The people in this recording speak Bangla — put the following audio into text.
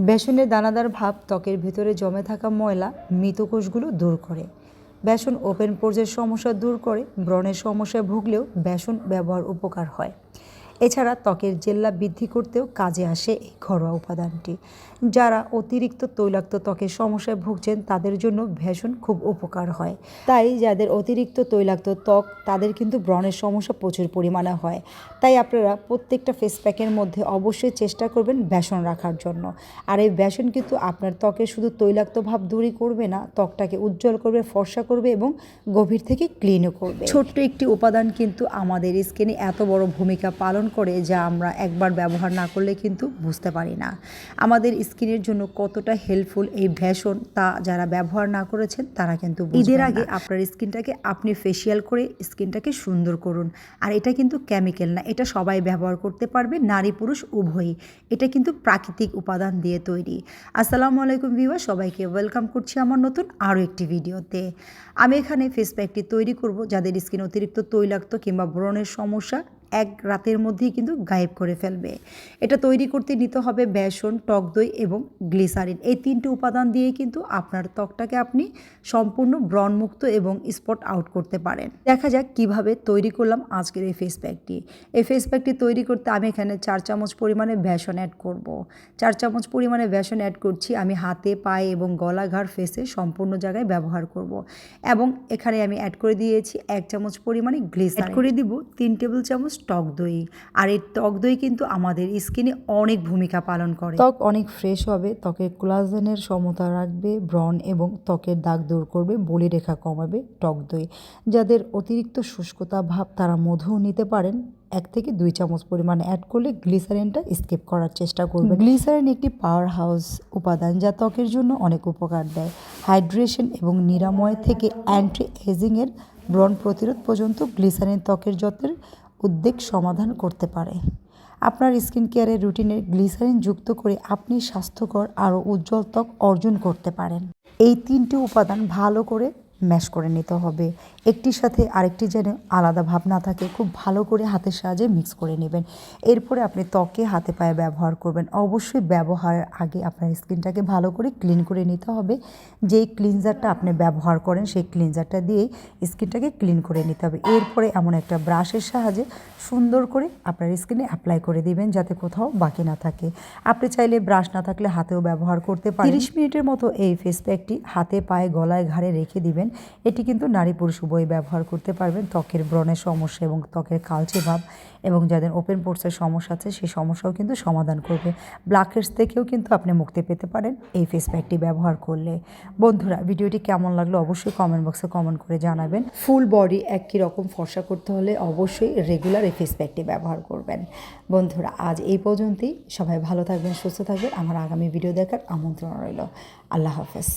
বেসনের দানাদার ভাব ত্বকের ভেতরে জমে থাকা ময়লা মৃতকোষগুলো দূর করে। বেসন ওপেন পোর্জের সমস্যা দূর করে, ব্রণের সমস্যায় ভুগলেও বেসন ব্যবহার উপকার হয়। এছাড়া ত্বকের জেল্লা বৃদ্ধি করতেও কাজে আসে এই ঘরোয়া উপাদানটি। যারা অতিরিক্ত তৈলাক্ত ত্বকের সমস্যায় ভুগছেন, তাদের জন্য ভেষণ খুব উপকার হয়। তাই যাদের অতিরিক্ত তৈলাক্ত ত্বক, তাদের কিন্তু ব্রণের সমস্যা প্রচুর পরিমাণে হয়। তাই আপনারা প্রত্যেকটা ফেস প্যাকের মধ্যে অবশ্যই চেষ্টা করবেন বেসন রাখার জন্য। আর এই বেসন কিন্তু আপনার ত্বকে শুধু তৈলাক্ত ভাব দূরই করবে না, ত্বকটাকে উজ্জ্বল করবে, ফর্সা করবে এবং গভীর থেকে ক্লিনও করবে। ছোট্ট একটি উপাদান কিন্তু আমাদের স্কিনে এত বড় ভূমিকা পালন করে যা আমরা একবার ব্যবহার না করলে কিন্তু বুঝতে পারি না। আমাদের স্কিনের জন্য কতটা হেল্পফুল এই ভেষণ তা যারা ব্যবহার না করেছেন তারা কিন্তু ঈদের আগে আপনার স্কিনটাকে আপনি ফেসিয়াল করে স্কিনটাকে সুন্দর করুন। আর এটা কিন্তু কেমিক্যাল না, এটা সবাই ব্যবহার করতে পারবে, নারী পুরুষ উভয়ই। এটা কিন্তু প্রাকৃতিক উপাদান দিয়ে তৈরি। আসসালামু আলাইকুম ভিউয়ার সবাইকে ওয়েলকাম করছি আমার নতুন আরও একটি ভিডিওতে। আমি এখানে ফেস প্যাকটি তৈরি করব, যাদের স্কিন অতিরিক্ত তৈলাক্ত কিংবা ব্রণের সমস্যা এক রাতের মধ্যেই কিন্তু গায়েব করে ফেলবে। এটা তৈরি করতে নিতে হবে বেসন টক দই এবং গ্লিসারিন। এই তিনটি উপাদান দিয়ে কিন্তু আপনার ত্বকটাকে আপনি সম্পূর্ণ ব্রণমুক্ত এবং স্পট আউট করতে পারেন। দেখা যাক কীভাবে তৈরি করলাম আজকের এই ফেস প্যাকটি এই ফেস প্যাকটি তৈরি করতে আমি এখানে চার চামচ পরিমাণে বেসন অ্যাড করব। চার চামচ পরিমাণে বেসন অ্যাড করছি আমি হাতে পায়ে এবং গলা ঘাড় ফেসে সম্পূর্ণ জায়গায় ব্যবহার করব। এবং এখানে আমি অ্যাড করে দিয়েছি এক চামচ পরিমাণে গ্লিসারিন। অ্যাড করে দিব তিন টেবিল চামচ টক দই। আর এই টক দই কিন্তু আমাদের স্কিনে অনেক ভূমিকা পালন করে। ত্বক অনেক ফ্রেশ হবে ত্বকের কোলাজেনের সমতা রাখবে ব্রণ এবং ত্বকের দাগ দূর করবে বলি রেখা কমাবে টক দই। যাদের অতিরিক্ত শুষ্কতা ভাব তারা মধুও নিতে পারেন এক থেকে দুই চামচ পরিমাণ অ্যাড করলে গ্লিসারিনটা স্কিপ করার চেষ্টা করবেন। গ্লিসারিন একটি পাওয়ার হাউস উপাদান যা ত্বকের জন্য অনেক উপকার দেয়। হাইড্রেশন এবং নিরাময় থেকে অ্যান্টি এজিংয়ের ব্রণ প্রতিরোধ পর্যন্ত গ্লিসারিন ত্বকের যত্নের উদ্বেগ সমাধান করতে পারে। আপনার স্কিন কেয়ারের রুটিনের গ্লিসারিন যুক্ত করে আপনি স্বাস্থ্যকর আরও উজ্জ্বল ত্বক অর্জন করতে পারেন। এই তিনটি উপাদান ভালো করে ম্যাশ করে নিতে হবে। একটির সাথে আরেকটি যেন আলাদা ভাব না থাকে, খুব ভালো করে হাতের সাহায্যে মিক্স করে নেবেন। এরপরে আপনি ত্বকে হাতে পায়ে ব্যবহার করবেন। অবশ্যই ব্যবহারের আগে আপনার স্কিনটাকে ভালো করে ক্লিন করে নিতে হবে। যেই ক্লিনজারটা আপনি ব্যবহার করেন, সেই ক্লিনজারটা দিয়েই স্কিনটাকে ক্লিন করে নিতে হবে। এরপরে এমন একটা ব্রাশের সাহায্যে সুন্দর করে আপনার স্কিনে অ্যাপ্লাই করে দিবেন যাতে কোথাও বাকি না থাকে। আপনি চাইলে ব্রাশ না থাকলে হাতেও ব্যবহার করতে পারেন। তিরিশ মিনিটের মতো এই ফেস প্যাকটি হাতে, পায়ে, গলায়, ঘাড়ে রেখে দিবেন। এটি কিন্তু নারী পুরুষ উভয় ব্যবহার করতে পারবেন। ত্বকের ব্রণের সমস্যা এবং ত্বকের কালচে ভাব এবং যাদের ওপেন পোর্সের সমস্যা আছে, সেই সমস্যাও কিন্তু সমাধান করবে। ব্ল্যাকহেডস থেকেও কিন্তু আপনি মুক্তি পেতে পারেন এই ফেস প্যাকটি ব্যবহার করলে। বন্ধুরা, ভিডিওটি কেমন লাগল অবশ্যই কমেন্ট বক্সে কমেন্ট করে জানাবেন। ফুল বডি একই রকম ফর্সা করতে হলে অবশ্যই রেগুলার এই ফেস প্যাকটি ব্যবহার করবেন। বন্ধুরা, আজ এই পর্যন্তই। সবাই ভালো থাকবেন, সুস্থ থাকবেন। আমার আগামী ভিডিও দেখার আমন্ত্রণ রইল। আল্লাহ হাফেজ।